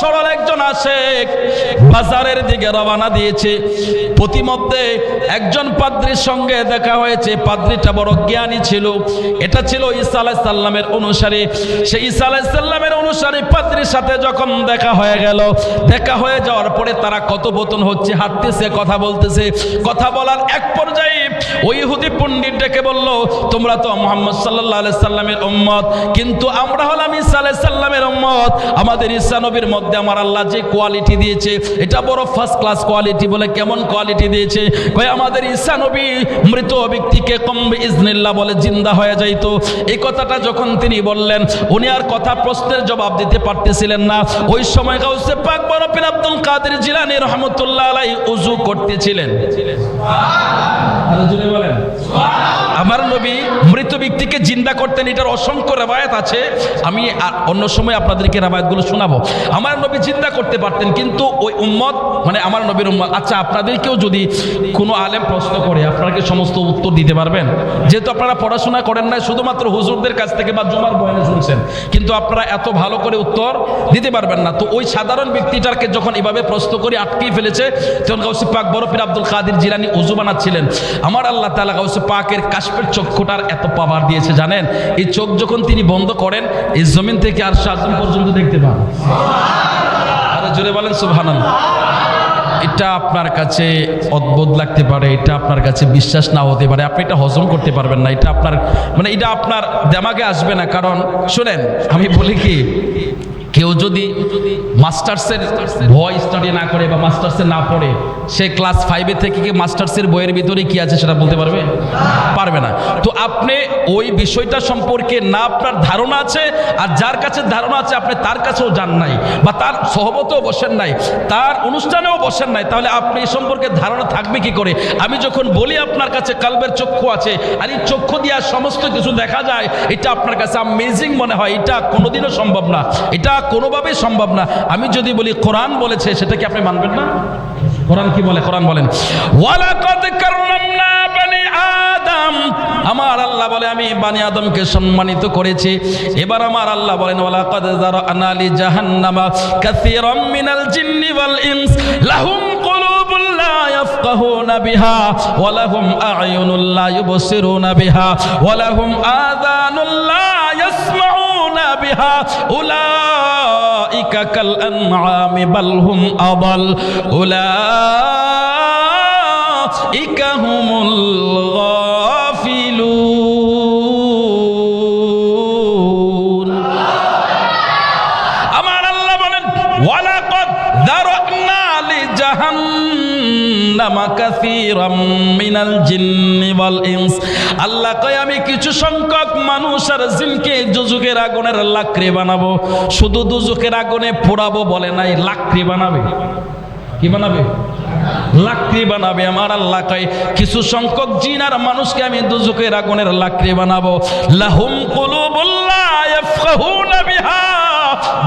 সরল একজন আশেক বাজারের দিকে রওনা দিয়েছে। প্রতিমধ্যে একজন পাদ্রির সঙ্গে দেখা হয়েছে। পাদ্রিটা বড় জ্ঞানী ছিল। এটা ছিল ঈসা আলাইহিস সাল্লামের অনুসারী। সেই ঈসা আলাইহিস সাল্লামের অনুসারী পাদ্রির সাথে যখন দেখা হয়ে গেল, দেখা হয়ে যাওয়ার পরে তারা কত কথোপকথন হচ্ছে, হাঁটতেছে, কথা বলতেছে। কথা বলার এক পর্যায়ে ওই ইহুদি পণ্ডিত ডেকে বলল, তোমরা তো মোহাম্মদ সাল্লাহ সাল্লামের উম্মত, কিন্তু আমরা হলাম ঈসা আলাইহিস সাল্লামের উম্মত। আমাদের ঈসা নবীর মধ্যে আমার আল্লাহ যে কোয়ালিটি দিয়েছে, এটা বড় ফার্স্ট ক্লাস কোয়ালিটি বলে কেমন কোয়ালিটি দিয়েছে? কয়, আমাদের ঈসা নবী মৃত ব্যক্তিকে কম ইজনিল্লাহ বলে জিন্দা হয়ে যাইত। এই কথাটা যখন তিনি বললেন, উনি আর কথা প্রশ্নের জবাব দিতে পারতেছিলেন না। ওই সময় গাউসে পাক পীর আব্দুল কাদের জিলানী রহমতুল্লাহ আলাই উজু করতেছিলেন। আমার নবী মৃত ব্যক্তিকে জিন্দা করতেন, এটার অসংখ্য রেবায়াত আছে। আমি অন্য সময় আপনাদেরকে রেবায়াতগুলো শোনাবো। আমার নবী জিন্দা করতে পারতেন, কিন্তু ওই উম্মত মানে আমার নবীর উম্মত আচ্ছা আপনাদেরকেও যদি কোনো আলেম প্রশ্ন করে, আপনারা কি সমস্ত উত্তর দিতে পারবেন? যেহেতু আপনারা পড়াশোনা করেন না শুধুমাত্র হুজুরদের কাছ থেকে বা জুমার বয়ানে শুনছেন, কিন্তু আপনারা এত ভালো করে উত্তর দিতে পারবেন না। তো ওই সাধারণ ব্যক্তিটাকে যখন এভাবে প্রশ্ন করে আটকেই ফেলেছে, তখন গাউসি পাক বরফির আব্দুল কাদির জিলানি উজু বানাচ্ছিলেন। আমার আল্লাহ তালা গাউসি পাকের কাশ্মীর চক্ষুটার এত পাওয়ার দিয়েছে, জানেন? এই চোখ যখন তিনি বন্ধ করেন, এই জমিন থেকে আর সাজন পর্যন্ত দেখতে পান। আরও জোরে বলেন, সুবহানাল্লাহ। এটা আপনার কাছে অদ্ভুত লাগতে পারে, এটা আপনার কাছে বিশ্বাস না হতে পারে। আপনি এটা হজম করতে পারবেন না, এটা আপনার মানে এটা আপনার দেমাগে আসবে না, কারণ শুনেন, আমি বলি কি কেউ যদি মাস্টার্সের ভয় স্টাডি না করে বা মাস্টার্সের না পড়ে, সে ক্লাস ফাইভে থেকে কি মাস্টার্সের বইয়ের ভিতরে কি আছে সেটা বলতে পারবে? পারবে না। তো আপনি ওই বিষয়টা সম্পর্কে না আপনার ধারণা আছে, আর যার কাছে ধারণা আছে আপনি তার কাছেও যান নাই, বা তার সহবতেও বসেন নাই, তার অনুষ্ঠানেও বসেন নাই, তাহলে আপনি এই সম্পর্কে ধারণা থাকবে কি করে? আমি যখন বলি আপনার কাছে কালবের চক্ষু আছে, আর এই চক্ষু দিয়ে সমস্ত কিছু দেখা যায়, এটা আপনার কাছে আমেজিং মনে হয়, এটা কোনোদিনও সম্ভব না। এটা কোনোভাবেই সম্ভব না। আমি যদি বলি, কোরআন বলেছে সেটা কি আপনি মানবেন না? কোরআন কি বলে? কোরআন বলেন। আমার আল্লাহ বলে, আমি বানি আদমকে সম্মানিত করেছি। এবার আমার আল্লাহ বলেন, ওয়ালাকাদ যারানা লি জাহান্নামা কাসীরাম মিনাল জিন্নি ওয়াল ইনস, লাহুম কুলুবুল লা বিহা, ওয়া লাহুম আ'য়ুনুল লা ইউবসিরুনা বিহা, ওয়া লাহুম আযানুল লা ইয়াসমাউনা বিহা, উলাইকা আমার আল্লাহ বলেন লি জাহান্নামা কাসীরাম মিনাল জিন্নি ওয়াল ইনস। আল্লাহ কয়, আমি কিছু সংখ্যক মানুষ আর জিনকে দুজুকের আগুনের লাকড়ি বানাবো। শুধু দুজুকের আগুনে পোড়াবো বলে নাই, লাকড়ি বানাবে। কি বানাবে? লাকড়ি বানাবে। আমার আল্লাহ কয়, কিছু সংখ্যক জিন আর মানুষকে আমি দুজুকের আগুনের লাকড়ি বানাবো। লাহুম কুলুবুল্লাহ বিহা।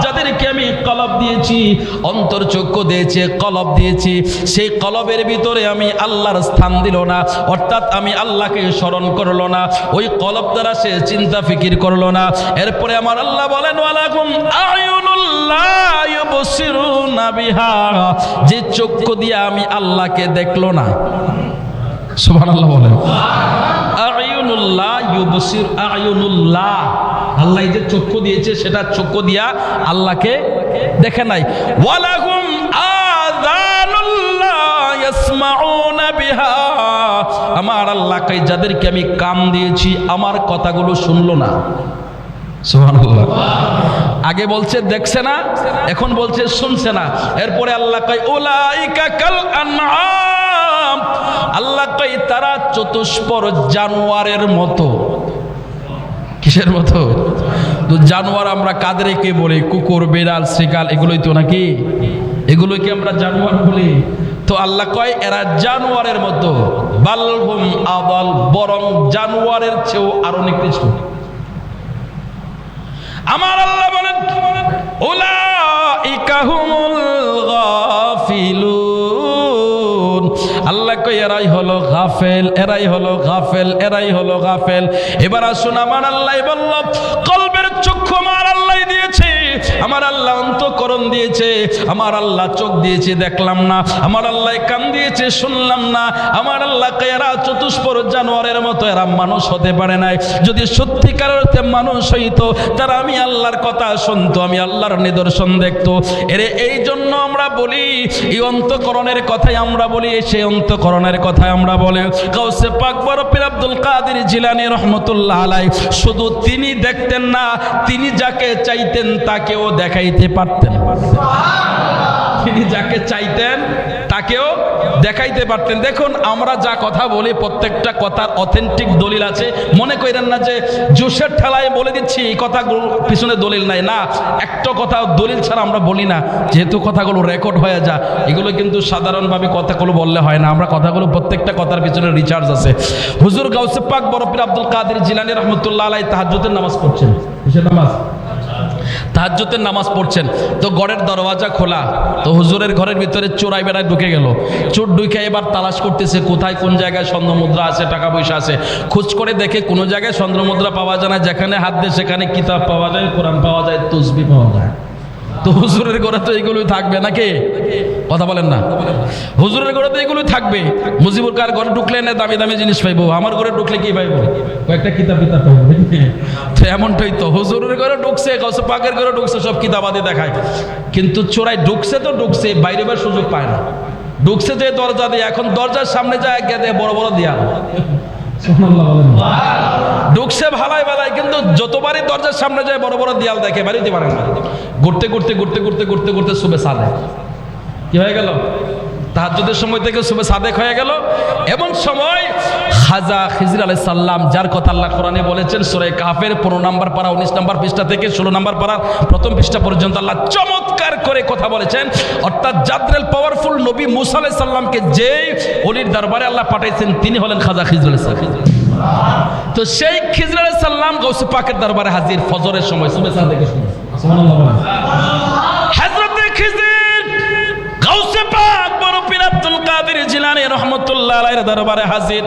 যাদেরকে আমি কলব দিয়েছি, অন্তর চক্ষু দিয়েছে, কলব দিয়েছি, সেই কলবের ভিতরে আমি আল্লাহর স্থান দিল না। অর্থাৎ আমি আল্লাহকে স্মরণ করল না। ওই কলব দ্বারা সে চিন্তা ফিকির করল না। এরপরে আমার আল্লাহ বলেন ইউবসিরুনা যে চক্ষু দিয়ে আমি আল্লাহকে দেখল না। আল্লাহ যে দিয়েছে, সেটা দিয়া আল্লাহকে দেখে নাই। আমার আল্লাহকে যাদেরকে আমি কাম দিয়েছি, আমার কথাগুলো শুনলো না। আগে বলছে দেখছে না, এখন বলছে শুনছে না। এরপরে আল্লাহ কয়, উলাইকা কাল আনআম। আল্লাহ কয়, তারা চতুষ্পর জানোয়ারের মতো। কিসের মতো? তো জানোয়ার আমরা কাদেরকে বলি? কুকুর, বিড়াল শ্রীকাল এগুলোই তো নাকি? এগুলোই কি আমরা জানোয়ার বলি। তো আল্লাহ কয়, এরা জানোয়ারের মতো। বালহুম আবাল বরং জানোয়ারের চেয়েও আরও নিকৃষ্ট। আমার আল্লাহ বলেন, উলাইকা হুমুল গাফিলুন। আল্লাহ কই এরাই হলো গাফেল, এরাই হলো গাফেল, এরাই হলো গাফেল। এবার আসুন, আমার আল্লাহ বলল, কলবের চক্ষু আমার আল্লাহ দিয়েছে। আমার আল্লাহ অন্তকরণ দিয়েছে, আমার আল্লাহ চোখ দিয়েছে, দেখলাম না। আমার আল্লাহ কান দিয়েছে, শুনলাম না। আমার আল্লাহ এরা চতুষ্পর জানোয়ারের মতো, এরা মানুষ হতে পারে নাই। যদি সত্যিকার অর্থে মানুষ হইতো, তারা আমি আল্লাহর কথা শুনতো, আমি আল্লাহর নিদর্শন দেখতো। এরে, এই জন্য আমরা বলি, এই অন্তকরণের কথাই আমরা বলি সেই অন্তকরণের কথাই আমরা বলি। কাউসে পাক বরফির আব্দুল কাদের জিলানি রহমতুল্লাহ আলাই শুধু তিনি দেখতেন না, তিনি যাকে চাইতেন তাকেও দেখাইতে পারতেন। তিনি যাকে চাইতেন, তাকেও দেখাইতে পারতেন। দেখুন, আমরা যা কথা বলি, প্রত্যেকটা কথার অথেন্টিক দলিল আছে। মনে করেন না যে জোশের ঠেলায় বলে দিচ্ছি, এই কথাগুলো পিছনে দলিল নাই। না, একটা কথা দলিল ছাড়া আমরা বলি না। যেহেতু কথাগুলো রেকর্ড হয়ে যা, এগুলো কিন্তু সাধারণভাবে কথাগুলো বললে হয় না। আমরা কথাগুলো প্রত্যেকটা কথার পিছনে রিচার্জ আছে। হুজুর গাউসে পাক বরফির আব্দুল কাদের জিলানি রহমতুল্লাহ আলাই তাহাজ্জুদের নামাজ পড়ছেন। নামাজ? তাহাজ্জুদের নামাজ পড়ছেন। তো গড়ের দরওয়াজা খোলা, তো হুজুরের ঘরের ভিতরে চোরাই বেড়ায় ঢুকে গেল। চোর ঢুকে এবার তালাশ করতেছে, কোথায়, কোন জায়গায় চন্দ্রমুদ্রা আছে, টাকা পয়সা আছে? খোঁজ করে দেখে কোনো জায়গায় চন্দ্রমুদ্রা পাওয়া যায় না, যেখানে হাত দিয়ে সেখানে কিতাব পাওয়া যায়, কোরআন পাওয়া যায়, তসবি পাওয়া যায়। তো হুজুরের ঘরে তো এইগুলোই থাকবে নাকি? কথা বলেন না। হুজুরের ঘরে তো এগুলোই থাকবে। মুজিবুর কার ঘরে ঢুকলে না দামি দামি জিনিস পাইবো? আমার ঘরে ঢুকলে কি পাইবো? কয়েকটা কিতাব কিতাব তো এমনটাই তো। হুজুরের ঘরে ঢুকছে পাকের ঘরে ঢুকছে, সব কিতাবাদি দেখায়। কিন্তু চোরাই ঢুকছে তো ঢুকছে, বাইরে বের সুযোগ পায় না। ঢুকছে যে দরজা দিয়ে, এখন দরজার সামনে যায় গেদে বড় বড় দিয়া ঢুকছে ভালাই ভালাই, কিন্তু যতবারই দরজার সামনে যায়, বড় বড় দেয়াল দেখে, বাড়িতে পারেন না। ঘুরতে ঘুরতে ঘুরতে ঘুরতে ঘুরতে ঘুরতে শুভে সাদে কি হয়ে গেল? তাহাজ্জুদের সময় থেকে শুভে সাদেক হয়ে গেল এমন সময় খাজা খিজির আলাই সাল্লাম যার কথা আল্লাহ কোরআনে বলেছেন, সুরে কাফের পনেরো নাম্বার পারা, উনিশ নাম্বার পৃষ্ঠা থেকে ষোলো নাম্বার পাড়ার প্রথম পৃষ্ঠা পর্যন্ত আল্লাহ চমৎকার করে কথা বলেছেন। অর্থাৎ জাদ্রেল পাওয়ারফুল নবী মুসা আলাই সাল্লামকে যে অলির দরবারে আল্লাহ পাঠাইছেন, তিনি হলেন খাজা খিজির আলাই সাল্লাম তো সেই খিজর আলাইহিস সালাম গৌসে পাকের দরবারে হাজির ফজরের সময় সুবে সাদেকের সময়। জিলানী রহমতুল্লাহ দরবারে হাজির।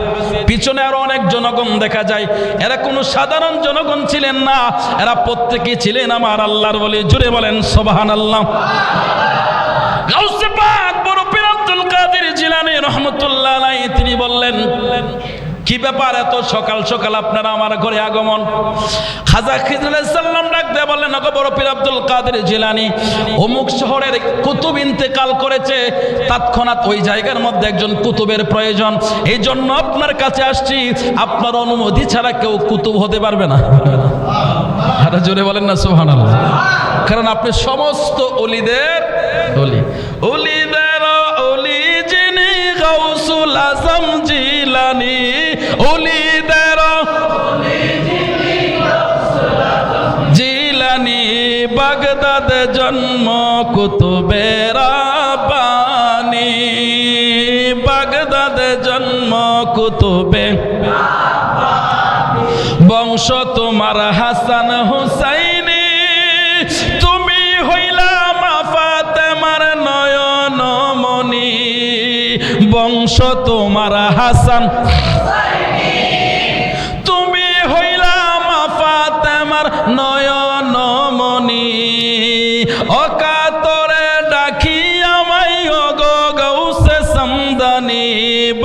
পিছনে আরও অনেক জনগণ দেখা যায়। এরা কোনো সাধারণ জনগণ ছিলেন না। এরা প্রত্যেকে ছিলেন আমার আল্লাহর বলে। জুড়ে বলেন, সুবহানাল্লাহ। গাউসে পাক বড় পীর আব্দুল কাদের জিলানি রহমতুল্লাহ তিনি বললেন কি ব্যাপার এত সকাল সকাল আপনারা আমার ঘরে আগমন? খাজা খিজুল সাল্লাম ডাক দিয়ে বললেন পীর আব্দুল কাদের জিলানি, অমুক শহরের কুতুব ইন্তেকাল করেছে। তৎক্ষণাৎ ওই জায়গার মধ্যে একজন কুতুবের প্রয়োজন। এই জন্য আপনার কাছে আসছি। আপনার অনুমতি ছাড়া কেউ কুতুব হতে পারবে না। আরে জোরে বলেন না, সুবহানাল্লাহ। কারণ আপনি সমস্ত অলিদের অলি। অলিদের অলি যিনি গাউসুল জিলানি। জিলানি বাগদাদ জন্ম কুতুবের বাণী। বাগদাদ জন্ম কুতুবে। বংশ তোমার হাসান হুসাইনি। তুমি হইলা মা ফাতেমার নয়ন মনি বংশ তোমার হাসান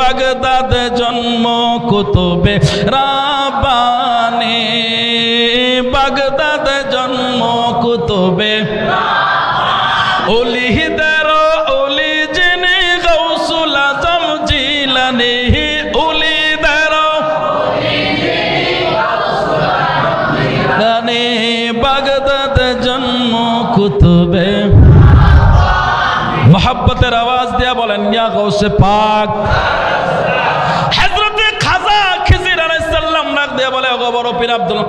বাগদাদ জন্ম কুতুবে রাবানে বাগদাদ জন্ম কুতুবে অলিদের অলি জন্ম কুতুবে আওয়াজ দিয়া বলেন, ইয়া পাক।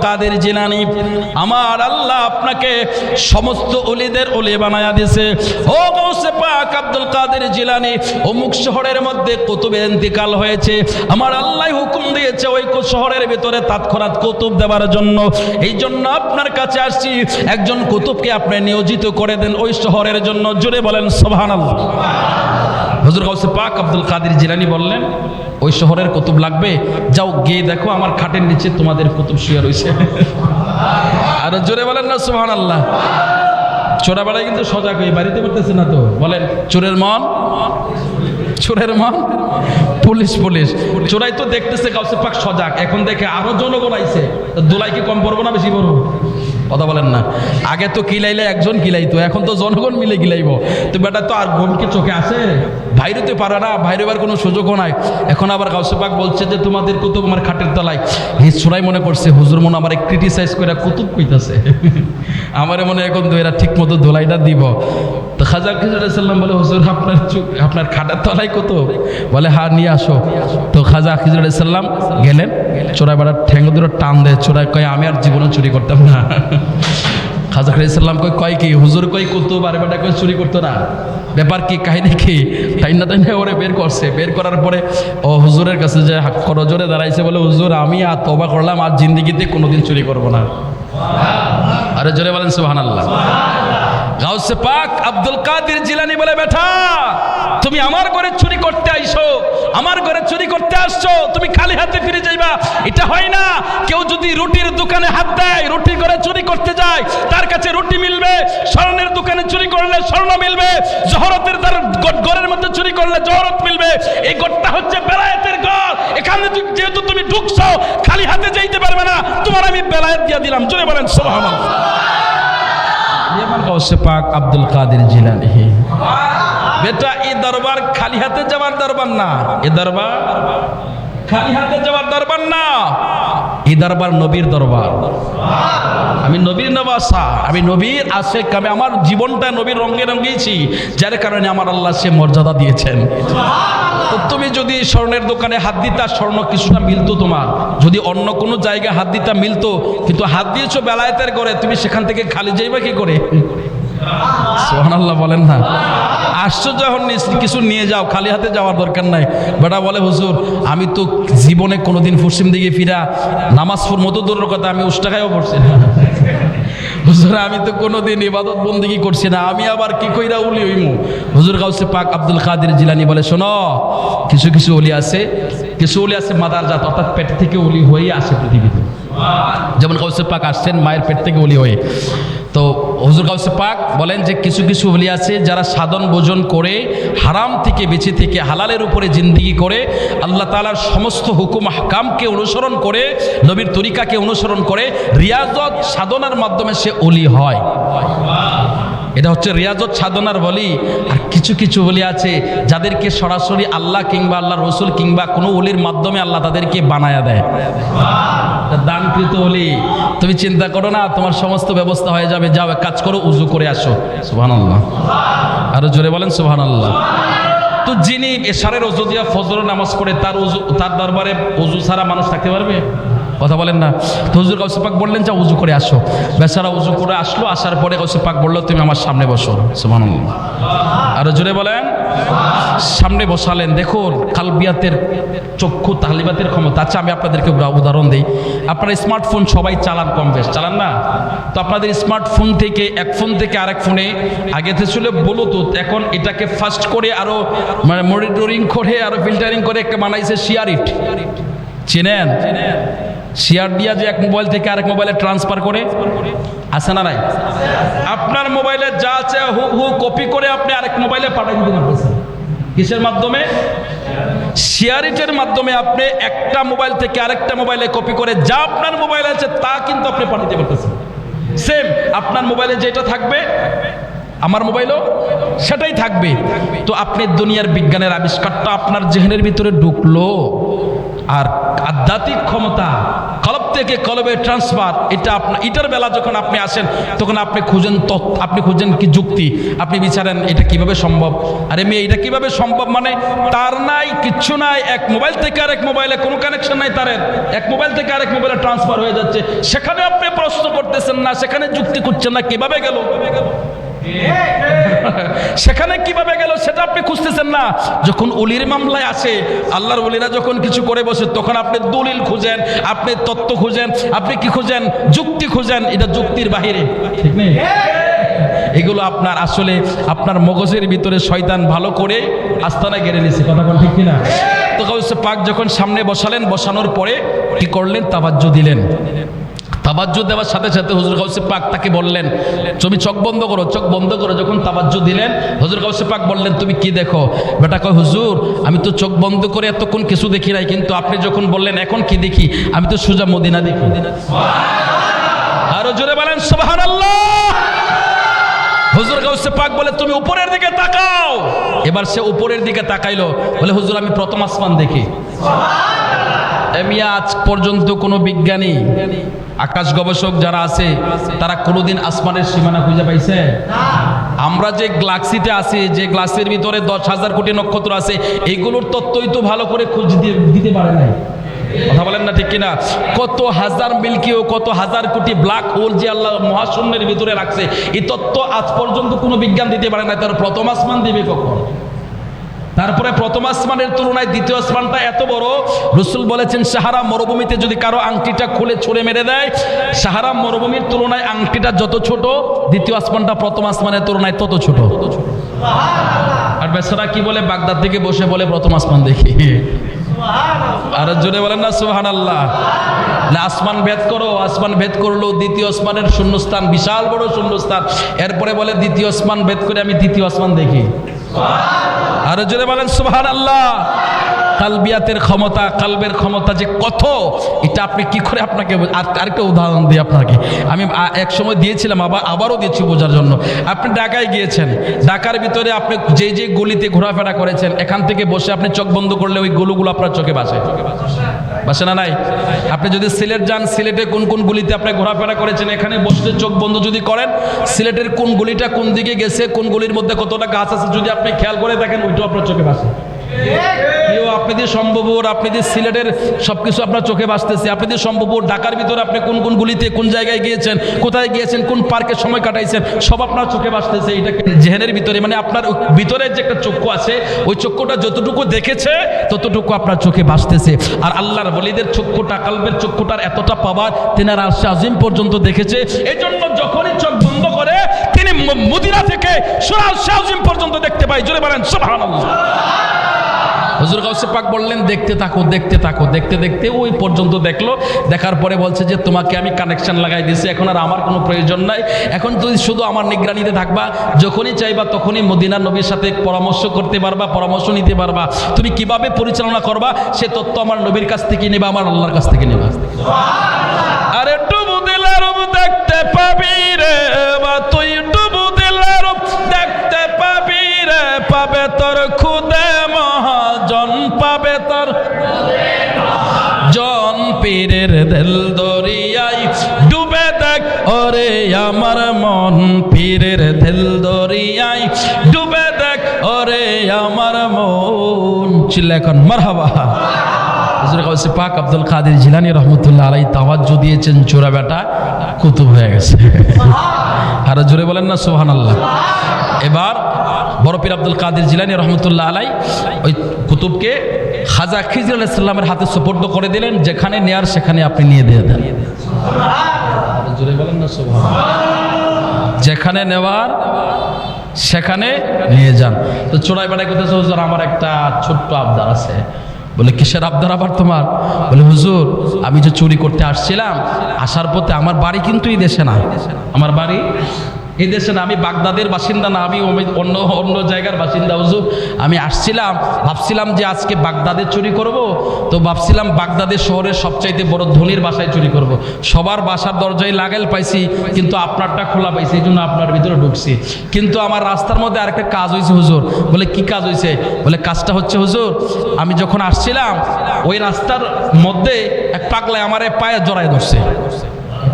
কাদের জিলানী আমার আল্লাহ আপনাকে সমস্ত ওলিদের ওলি বানায়া দিয়েছে। ও গৌসে পাক আব্দুল কাদের জিলানী, অমুক শহরের মধ্যে কুতুবের ইন্তিকাল হয়েছে। আমার আল্লাহ হুকুম দিয়েছে ওই শহরের ভিতরে তৎক্ষণাৎ কুতুব দেওয়ার জন্য। এই জন্য আপনার কাছে আসছি। একজন কুতুবকে আপনি নিয়োজিত করে দেন ওই শহরের জন্য। জুড়ে বলেন, সুবহানাল্লাহ। হুজুর গাউসে পাক আব্দুল কাদের জিলানি বললেন, ওই শহরের কুতুব লাগবে? যাও গিয়ে দেখো, আমার খাটের নিচে তোমাদের কুতুব শুয়ে রয়েছে আর জোরে বলেন না, সুবহানাল্লাহ। চোরাবেলায় কিন্তু সজাগ হয়ে, বাড়িতে পারতেছে না তো। বলেন, চোরের মন? চোরের মন? Police police. চোরাই তো দেখতেছে কাউসে পাক সজাগ। এখন দেখে আরও জনগণ আইছে। দোলাই কি কম পড়ব না বেশি পড়ব? কথা বলেন না। আগে তো কিলাইলে একজন কিলাইতো, এখন তো জনগণ মিলে কিলাইব। তো বেটা, তো আর ঘুম কি চোখে আসে বাইরে তো পারে না বাইরে বার কোনো সুযোগও নাই। এখন আবার কাউসে পাক বলছে যে, তোমাদের কুতুব আমার খাটের তলায়। হি চোরাই মনে করছে হুজুর মনে আমার ক্রিটিসাইজ করে কুতুব কইতাছে। আমারে মনে হয় এখন এরা ঠিক মতো দোলাইটা দিব। তো খাজা খিজুরাম বলে, হুজুর, আপনার আপনার খাটার তলায় কত বলে হা নিয়ে আসো। তো খাজা খিজুরাম গেলেন চোরাই বেড়ার ঠ্যাঙ্গ দুটো টান দেয়। চোরাই কয়, আমি আর জীবনে চুরি করতাম না। খাজা খিজুরাম কয় কয় কি? হুজুর কয় করতো বারে বেটা কয়, চুরি করতো না। ব্যাপার কি, কাহিনী কি? তাই না তাই না, ওরে বের করছে। বের করার পরে, ও হুজুরের কাছে যে করজোরে দাঁড়াইছে বলে, হুজুর, আমি আর তবা করলাম, আর জিন্দিগিতে কোনোদিন চুরি করব না। আরে জোরে বলেন, সুবহানাল্লাহ। আল্লাহ গাউসে পাক আব্দুল কাদের জিলানি বলে বেঠা তুমি আমার ঘরে চুরি করতে আইসো, আমার ঘরে চুরি করতে আসছো, তুমি খালি হাতে ফিরে যাইবা। এটা হয় না, কেউ যদি রুটির দোকানে হাত দেয় রুটি করে চুরি করতে যায়, তার কাছে রুটি মিলবে, স্বর্ণের দোকানে চুরি করলে স্বর্ণ মিলবে, জহরতের তার ঘরের মধ্যে চুরি করলে জহরত মিলবে। এই ঘরটা হচ্ছে বেলায়েতের ঘর। এখানে যেহেতু তুমি ঢুকছো, খালি হাতে যাইতে পারবে না। তোমার আমি বেলায়েত দিয়ে দিলাম। চলে বলেন গৌসে পাক আব্দুল কাদের জিলানি। বেটা, এই দরবার খালি হাতে যাওয়ার দরবার না। এ দরবার খালি হাতে যাওয়ার দরবার না। এই দরবার নবীর দরবার। আমি নবীর নবাসা আমি নবীর আশেক, আমি আমার জীবনটা নবীর রঙে রঙিয়েছি, যার কারণে আমার আল্লাহ সে মর্যাদা দিয়েছেন। তো তুমি যদি স্বর্ণের দোকানে হাত দিতা, স্বর্ণ কিছুটা মিলতো তোমার। যদি অন্য কোনো জায়গায় হাত দিতা, মিলতো। কিন্তু হাত দিয়েছ বেলায়েতের করে তুমি সেখান থেকে খালি যাইবা কি করে? সোহানাল্লাহ বলেন না। আসছো যখন কিছু নিয়ে যাও, খালি হাতে যাওয়ার দরকার নাই। বেটা বলে, হুজুর, আমি তো জীবনে কোনোদিন পশ্চিম দিকে ফিরা, নামাজ পড়, মতো দূরের কথা, আমি উষ্টাখায়ও পড়ছি না। হুজুর, আমি তো কোনোদিন ইবাদত বন্দিগি করছি না, আমি আবার কি কইরা উলি হইমু? হুজুর, গাউসে পাক আব্দুল কাদের জিলানি বলে, শোনো, কিছু কিছু অলি আছে, কিছু অলি আছে মাদার জাত, অর্থাৎ পেট থেকে অলি হয়ে আসে পৃথিবীতে। যেমন কাউসে পাক আসছেন, মায়ের পেট থেকে অলি হয়ে। তো হজুর কাউসে পাক বলেন যে কিছু কিছু হলি আছে যারা সাধন ভোজন করে, হারাম থেকে বেঁচে থেকে, হালালের উপরে জিন্দিগি করে, আল্লাহ তালার সমস্ত হুকুম হাকামকে অনুসরণ করে, নবীর তরিকাকে অনুসরণ করে, রিয়াজত সাধনার মাধ্যমে সে অলি হয়। এটা হচ্ছে রিয়াজত সাধনার বলি। আর কিছু কিছু বলি আছে যাদেরকে সরাসরি আল্লাহ কিংবা আল্লাহ রসুল কিংবা কোনো অলির মাধ্যমে আল্লাহ তাদেরকে বানায়া দেয়। দানকৃত অলি তুমি চিন্তা করো না, তোমার সমস্ত ব্যবস্থা হয়ে যাবে। যাও কাজ করো, উজু করে আসো। সুবহান আল্লাহ আরও জোরে বলেন সুবহান আল্লাহ তো যিনি এশারের অজু দিয়া ফজর নামাজ পড়ে, তার উজু, তার দরবারে উজু ছাড়া মানুষ থাকতে পারবে? কথা বলেন না। তো হুজুর কাউসে পাক বললেন যে উজু করে আসো। বেচারা উজু করে আসলো, আসার পরে কাউসে পাক বলল, তুমি আমার সামনে বসো। সুবহানাল্লাহ। আরও জোরে বলেন। সামনে বসালেন। দেখুন, কালবিয়াতের চক্ষু তালিবাতের ক্ষমতা। আচ্ছা আমি আপনাদেরকে উদাহরণ দিই। আপনারা স্মার্টফোন সবাই চালান কম বেশ। চালান না? তো আপনাদের স্মার্টফোন থেকে, এক ফোন থেকে আরেক ফোনে, আগে তো ছিল ব্লুটুথ এখন এটাকে ফাস্ট করে আরও মানে মনিটরিং করে, আরও ফিল্টারিং করে, একটা বানাইছে শিয়ারিট চেনেন? শেয়ার দিয়া যে এক মোবাইল থেকে আরেক মোবাইলে ট্রান্সফার করে। আছে না নাই? আপনার মোবাইলে যা আছে হু হু কপি করে আপনি আরেক মোবাইলে পাঠিয়ে দিতে পারতেছেন। কিসের মাধ্যমে? শেয়ারিটের মাধ্যমে আপনি একটা মোবাইল থেকে আরেকটা মোবাইলে কপি করে যা আপনার মোবাইলে আছে, তা কিন্তু আপনি পাঠাতে পারতেছেন। সেম আপনার মোবাইলে যেটা থাকবে, আমার মোবাইলও সেটাই থাকবে। তো আপনি দুনিয়ার বিজ্ঞানের আবিষ্কারটা আপনার জেহেনের ভিতরে ঢুকলো। আর আধ্যাত্মিক ক্ষমতা কলব থেকে কলবে ট্রান্সফার এটা আপনার এটার বেলা যখন আপনি আসেন, তখন আপনি খুঁজেন তথ্য, আপনি খুঁজেন কি যুক্তি, আপনি বিচারেন এটা কীভাবে সম্ভব। আরে মেয়ে, এটা কীভাবে সম্ভব? মানে তার নাই, কিচ্ছু নাই, এক মোবাইল থেকে আরেক মোবাইলে কোনো কানেকশন নাই তার এক মোবাইল থেকে আরেক মোবাইলে ট্রান্সফার হয়ে যাচ্ছে। সেখানে আপনি প্রশ্ন করতেছেন না, সেখানে যুক্তি করছেন না, কীভাবে গেল? সেখানে কীভাবে গেল সেটা আপনি খুঁজতেছেন না। যখন অলির মামলায় আসে, আল্লাহর অলিরা যখন কিছু করে বসে, তখন আপনি দলিল খুঁজেন, আপনি তত্ত্ব খুঁজেন, আপনি কি খুঁজেন? যুক্তি খুঁজেন, এটা যুক্তির বাহিরে। এগুলো আপনার আসলে আপনার মগজের ভিতরে শয়তান ভালো করে আস্তানা গেড়ে নিছে। কথা বল ঠিক কিনা? তো কাউসে পাক যখন সামনে বসালেন, বসানোর পরে কি করলেন? তাবাজ্য দিলেন। তাবাজ্জু দেওয়ার সাথে সাথে হুজুর গাউসে পাক তাকে বললেন, তুমি চোখ বন্ধ করো, চোখ বন্ধ করো। যখন তাবাজ্জু দিলেন, হুজুর গাউসে পাক বললেন, তুমি কি দেখো? বেটা কয়, হুজুর, আমি তো চোখ বন্ধ করে এতক্ষণ কিছু দেখি নাই, কিন্তু আপনি যখন বললেন, এখন কি দেখি? আমি তো সোজা মদিনা দেখি। আরও জোরে বলেন, সুবহানাল্লাহ! হুজুর গাউসে পাক বলে, তুমি উপরের দিকে তাকাও। এবার সে উপরের দিকে তাকাইলো, বলে, হুজুর, আমি প্রথম আসমান দেখি। এমিয়া আজ পর্যন্ত কোনো বিজ্ঞানী আকাশ গবেষক যারা আছে, তারা কোনোদিন আসমানের সীমানা খুঁজে পাইছে? আমরা যে গ্লাক্সিতে আছি, যে গ্লাসের ভিতরে দশ হাজার কোটি নক্ষত্র আছে এইগুলোর তত্ত্বই তো ভালো করে খোঁজ দিতে পারে নাই। কথা বলেন না ঠিক কিনা? কত হাজার মিল্কি ও কত হাজার কোটি ব্ল্যাক হোল যে আল্লাহ মহাশূন্যের ভিতরে রাখছে, এই তত্ত্ব আজ পর্যন্ত কোনো বিজ্ঞান দিতে পারে না তার প্রথম আসমান দিবে কখন? তারপরে প্রথম আসমানের তুলনায় দ্বিতীয় আসমানটা এত বড়, রসুল বলেছেন, সাহারা মরুভূমিতে যদি কারও আংটিটা খুলে ছুঁড়ে মেরে দেয়, সাহারা মরুভূমির তুলনায় আংটিটা যত ছোট, দ্বিতীয় আসমানটা প্রথম আসমানের তুলনায় তত ছোট। আর বেচারা কি বলে, বাগদাদ থেকে বসে বলে প্রথম আসমান দেখি। আর জোরে বলেন না সুহান আল্লাহ আসমান ভেদ করো, আসমান ভেদ করল, দ্বিতীয় আসমানের শূন্যস্থান, বিশাল বড় শূন্যস্থান। এরপরে বলে, দ্বিতীয় আসমান ভেদ করে আমি দ্বিতীয় আসমান দেখি। আরও জোরে বলেন সুবহান আল্লাহ কালবিয়াতের ক্ষমতা, কালবের ক্ষমতা যে কত, এটা আপনি কি করে আপনাকে আর আরেকটা উদাহরণ দিই আপনাকে? আমি এক সময় দিয়েছিলাম, আবার, আবারও দিয়েছি বোঝার জন্য। আপনি ঢাকায় গিয়েছেন, ঢাকার ভিতরে আপনি যে যে গলিতে ঘোরাফেরা করেছেন, এখান থেকে বসে আপনি চোখ বন্ধ করলে ওই গলুগুলো আপনার চোখে বাসে। বাসে না নাই? আপনি যদি সিলেট যান, সিলেটে কোন কোন গুলিতে আপনি ঘোরাফেরা করেছেন, এখানে বসে চোখ বন্ধ যদি করেন, সিলেটের কোন গুলিটা কোন দিকে গেছে, কোন গুলির মধ্যে কতটা গাছ আছে, যদি আপনি খেয়াল করে দেখেন, ওইটাও আপনার চোখে বাসে। কেউ আপনি দিয়ে সম্ভবর সিলেটের সব কিছু আপনার চোখে বাসতেছে, আপনি দিয়ে সম্ভবর ঢাকার ভিতরে আপনি কোন কোন গুলিতে, কোন জায়গায় গিয়েছেন, কোথায় গিয়েছেন, কোন পার্কে সময় কাটাইছেন, সব আপনার চোখে বাসতেছে এটাকে জেহেনের ভিতরে মানে আপনার ভিতরের যে একটা চক্ষু আছে, ওই চক্ষুটা যতটুকু দেখেছে, ততটুকু আপনার চোখে বাসতেছে। আর আল্লাহর বলিদের চক্ষুটা, কালবের চক্ষুটার এতটা পাওয়ার তিনি আর আজিম পর্যন্ত দেখেছে। এই জন্য যখনই চোখ বন্ধ করে, তিনি মদিনা থেকে সুরাল শাহিম পর্যন্ত দেখতে পাই জোরে বলেন, সুবহানাল্লাহ। হুজুর গাউসে পাক বললেন, দেখতে থাকো দেখতে থাকো। দেখতে দেখতে ওই পর্যন্ত দেখল। দেখার পরে বলছে যে, তোমাকে আমি কানেকশন লাগাই দিয়েছি। এখন আর আমার কোনো প্রয়োজন নাই। এখন তুই শুধু আমার নিগরানিতে থাকবা। যখনই চাইবা তখনই মদিনার নবীর সাথে পরামর্শ করতে পারবা, পরামর্শ নিতে পারবা। তুমি কীভাবে পরিচালনা করবা, সে তত্ত্ব আমার নবীর কাছ থেকে নেবা, আমার আল্লাহর কাছ থেকে নেবা। আরে ডুবু দেখতে পাবি রে, বা তুই পাবে তোর খুদে মহাজন পাবে তোর জন পীরের দিল দরিয়াই ডুবে দেখ ওরে আমার মন পীরের দিল দরিয়াই ডুবে দেখ ওরে আমার মন। চিল্লা এখন মারহাবা। হুজুর কাউসে পাক আব্দুল কাদের জিলানি রহমতুল্লাহ আলাই তাওয়াজ্জু দিয়েছেন চোরা বেটা কুতুব হয়ে গেছে। আর জোরে বলেন না সোহান আল্লাহ এবার বড় পীর আব্দুল কাদের জিলানি রহমতুল্লাহ আলাই ওই কুতুবকে খাজা খিজির আলাইসাল্লামের হাতে সুপর্দ করে দিলেন, যেখানে নেয়ার সেখানে আপনি নিয়ে দিয়ে দেন। যেখানে নেওয়ার সেখানে নিয়ে যান। তো চোরাই বেড়াই করতেছে, হুজুর, আমার একটা ছোট্ট আবদার আছে। বলে, কিসের আবদার আবার তোমার? বলে, হুজুর, আমি যে চুরি করতে আসছিলাম, আসার পথে আমার বাড়ি কিন্তু এই দেশে না। আমার বাড়ি? এই দেশে না, আমি বাগদাদের বাসিন্দা না, আমি অন্য অন্য জায়গার বাসিন্দা, হুজুর। আমি আসছিলাম, ভাবছিলাম যে আজকে বাগদাদের চুরি করব, তো ভাবছিলাম বাগদাদের শহরের সবচাইতে বড় ধনির বাসায় চুরি করব। সবার বাসার দরজায় লাগাল পাইছি, কিন্তু আপনারটা খোলা পাইছি, এই জন্য আপনার ভিতরে ঢুকছি। কিন্তু আমার রাস্তার মধ্যে আরেকটা কাজ হয়েছে হুজুর। বলে, কি কাজ হয়েছে বলে, কাজটা হচ্ছে, হুজুর, আমি যখন আসছিলাম, ওই রাস্তার মধ্যে এক পাগলায় আমার পায়ে জড়ায় ধরছে।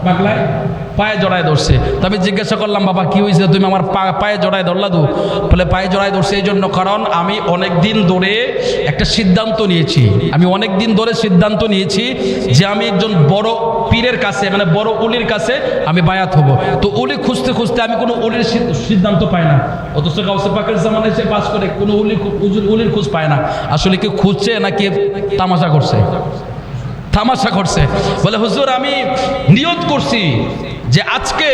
পাগলায়? পায়ে জড়ায় ধরছে। তবে জিজ্ঞাসা করলাম, বাবা, কি হয়েছে? তুমি আমার পায়ে জড়ায় ধরলা দু বলে, পায়ে জড়ায় ধরছে এই জন্য কারণ আমি অনেক দিন ধরে একটা সিদ্ধান্ত নিয়েছি। আমি অনেক দিন ধরে সিদ্ধান্ত নিয়েছি যে আমি একজন বড় পীরের কাছে মানে বড় উলির কাছে আমি বায়াত হব। তো উলি খুঁজতে খুঁজতে আমি কোনো উলির সিদ- সিদ্ধান্ত পাই না। অথচ গাউসে পাকের জামানে সে পাস করে, কোনো উলি উলির খোঁজ পায় না। আসলে কি খুঁজছে নাকি তামাশা করছে? তামাশা করছে। বলে, হুজুর, আমি নিয়ত করছি যে আজকে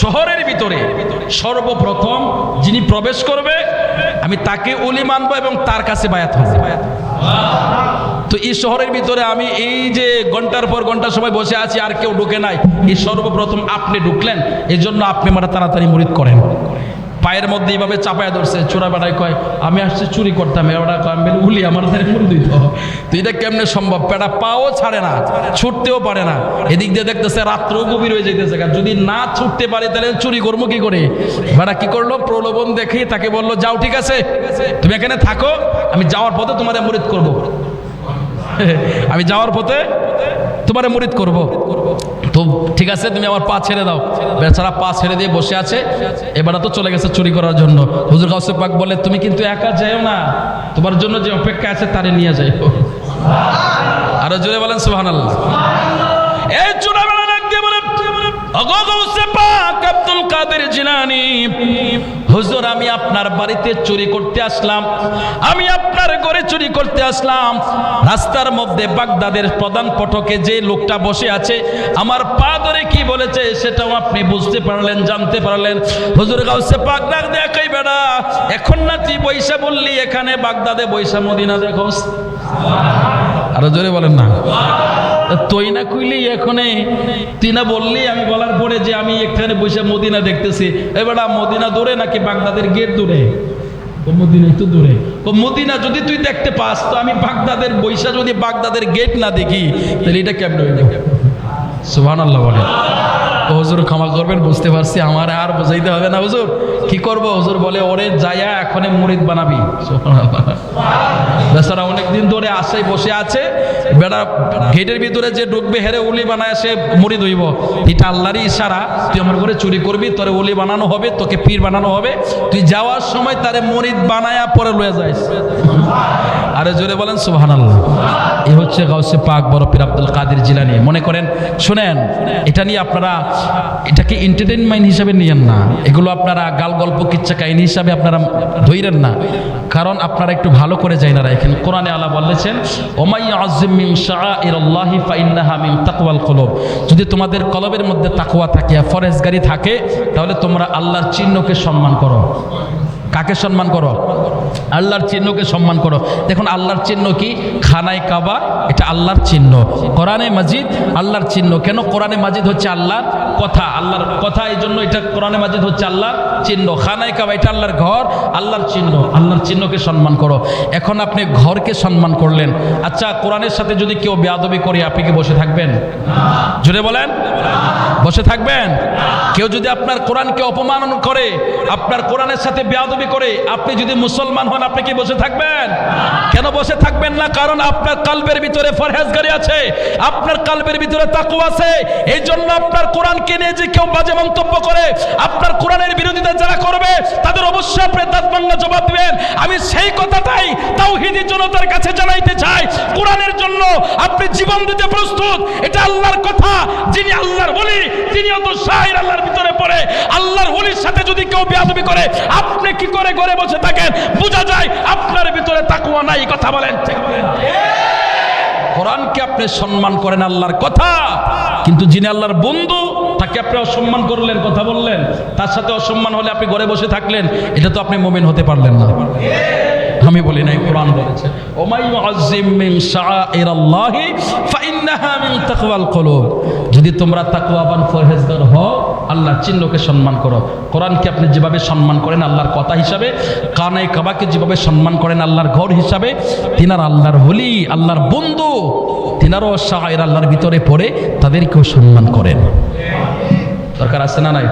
শহরের ভিতরে সর্বপ্রথম যিনি প্রবেশ করবে, আমি তাকে অলি মানব এবং তার কাছে বায়াত তো এই শহরের ভিতরে আমি এই যে ঘণ্টার পর ঘণ্টা সময় বসে আছি, আর কেউ ঢুকে নাই। এই সর্বপ্রথম আপনি ঢুকলেন এই জন্য আপনি মারা তাড়াতাড়ি মরিদ করেন। পায়ের মধ্যে এইভাবে চাপায় ধরছে, চোরা বেড়ায় কয়, আমি আসছে, চুরি করতাম। এবার আমি উলি, আমার ধারে মুড়ি দিত। তো এটা কেমনে সম্ভব? পেটা পাও ছাড়ে না, ছুটতেও পারে না। এদিক দিয়ে দেখতেছে রাত্র গভীর হয়ে যেতেছে যদি না ছুটতে পারে, তাহলে চুরি করব কি করে? বেড়া কি করল? প্রলোভন দেখে তাকে বলল, যাও, ঠিক আছে? তুমি এখানে থাকো, আমি যাওয়ার পথে তোমার মুরিদ করব। আমি যাওয়ার পথে তোমারে মুরিদ করব। তো ঠিক আছে? তুমি আমার পা ছেড়ে দাও। বেচারা পা ছেড়ে দিয়ে বসে আছে। এবারে তো চলে গেছে চুরি করার জন্য। হুজুর কাউসে পাক বলে, তুমি কিন্তু একা যাও না। তোমার জন্য যে অপেক্ষা আছে তারে নিয়ে যাইও আরও জোরে বলেন সুহান আল্লাহ এই চুরা বেলা দিয়ে বলে পাক আব্দুল কাদের জিলানি। হুজুর, আমি আপনার বাড়িতে চুরি করতে আসলাম। আমি আপনার ঘরে চুরি করতে আসলাম। রাস্তার মধ্যে বাগদাদের প্রধান ফটকে যে লোকটা বসে আছে, আমার পা ধরে কি বলেছে সেটাও আপনি বুঝতে পারলেন, জানতে পারলেন। হুজুর, গাউসে ডাক দেখাই বেড়া। এখন না তুই বৈশা বললি, এখানে বাগদাদে বৈশা মদিনা দেখোস আরও জোরে বলেন না। তই না কইলি এখনে, তুই না বললি, আমি বলার পরে যে আমি এখানে বসে মদিনা দেখতেছি। এবার মদিনা দূরে নাকি বাগদাদের গেট দূরে? মদিনা একটু দূরে। ও মদিনা যদি তুই দেখতে পাস, তো আমি বাগদাদের যদি বাগদাদের গেট না দেখি, তাহলে এটা কেমন সুহান আল্লাহ বলে হুজুর ক্ষমা করবেন, বুঝতে পারছি, আমার আর বুঝাইতে হবে না হুজুর। কি করব? হুজুর বলে, ওরে যাইয়া এখনই মুরিদ বানাবি। বেচারা অনেকদিন ধরে আসে বসে আছে, বেড়া, গেটের ভিতরে যে ঢুকবে, হেরে উলি বানায় সে মুড়ি ধইব এটা আল্লাহরই ইশারা। তুই আমার ঘরে চুরি করবি, তোরে উলি বানানো হবে, তোকে পীর বানানো হবে। তুই যাওয়ার সময় তারে মরিদ বানায়া পরে লয়ে যাইস। আরে জোরে বলেন সুবহান আল্লাহ এ হচ্ছে গাউসে পাক বড় পীর আব্দুল কাদের জিলানি। মনে করেন, শুনেন, এটা নিয়ে আপনারা এটাকে এন্টারটেনমেন্ট হিসাবে নিয়েন না। এগুলো আপনারা গাল গল্প কিচ্ছা কাহিনী হিসাবে আপনারা ধৈরেন না। কারণ আপনারা একটু ভালো করে যাই না রাখেন। কোরআনে আলা বলেছেন ওমাই আজিম মিন শাআইরাল্লাহি ফাইন্নাহা মিন তাকওয়াল কলব। যদি তোমাদের কলবের মধ্যে তাকওয়া থাকে ফরেজগারি থাকে, তাহলে তোমরা আল্লাহর চিহ্নকে সম্মান করো। কাকে সম্মান করো? আল্লাহর চিহ্নকে সম্মান করো। দেখুন, আল্লাহর চিহ্ন কি? খানায় কাবা, এটা আল্লাহর চিহ্ন। কোরআনে মাজিদ, আল্লাহর চিহ্ন। কেন কোরআনে মাজিদ হচ্ছে আল্লাহর কথা? আল্লাহর কথা এই জন্য এটা কোরআনে মাজিদ হচ্ছে আল্লাহর চিহ্ন। খানায় কাবা, এটা আল্লাহর ঘর, আল্লাহর চিহ্ন। আল্লাহর চিহ্নকে সম্মান করো। এখন আপনি ঘরকে সম্মান করলেন। আচ্ছা কোরআনের সাথে যদি কেউ বেয়াদবি করে, আপনি কি বসে থাকবেন? জুড়ে বলেন। বসে থাকবেন? কেউ যদি আপনার কোরআনকে অপমান করে, আপনার কোরআনের সাথে বেয়াদবি করে, আপনি যদি মুসলমান হন, আপনি কি বসে থাকবেন? কেন বসে থাকবেন না? কারণ আপনার কালবের ভিতরে ফরহেজগারি আছে, আপনার কালবের ভিতরে তাকু আছে। এই জন্য আপনার কোরআনকে নিয়ে যে কেউ বাজে মন্তব্য করে, আপনার কোরআনের বিরোধিতা যারা করবে, তাদের অবশ্যই আপনি দাঁত ভাঙ্গা জবাব দিবেন। আমি সেই কথাটাই তাওহিদি জনতার কাছে জানাইতে চাই। কোরআনের জন্য আপনি জীবন দিতে প্রস্তুত। এটা আল্লাহর কথা, যিনি আল্লাহর বলি তিনি অত শাহির আল্লাহর ভিতরে পড়ে। আল্লাহর ওলির সাথে যদি কেউ বেয়াদবি করে আপনি কি করে ঘরে বসে থাকেন বোঝা যায় আপনার ভিতরে তাকুয়া নাই, কথা বলেন? কোরআনকে আপনি সম্মান করেন আল্লাহর কথা, কিন্তু যিনি আল্লাহর বন্ধু, তাকে আপনি অসম্মান করলেন, কথা বললেন, তার সাথে অসম্মান হলে আপনি ঘরে বসে থাকলেন, এটা তো আপনি মোমেন হতে পারলেন না আমি বলি নাই, কোরআন বলেছে। ওমাই মুআজ্জিম মিন শাআইরাল্লাহি ফাইন্নাহা মিন তাকওয়াল কুলুব। যদি তোমরা তাকওয়াবান পরহেজগার হও, আল্লাহর চিহ্নকে সম্মান করো। কোরআনকে আপনি যেভাবে সম্মান করেন আল্লাহর কথা হিসাবে, কানে কাবাকে যেভাবে সম্মান করেন আল্লাহর ঘর হিসাবে, তিনার আল্লাহর হলি আল্লাহর বন্ধু, তিনারও শায়ের আল্লাহর ভিতরে পড়ে তাদেরকেও সম্মান করেন। দরকার আছে না নাই?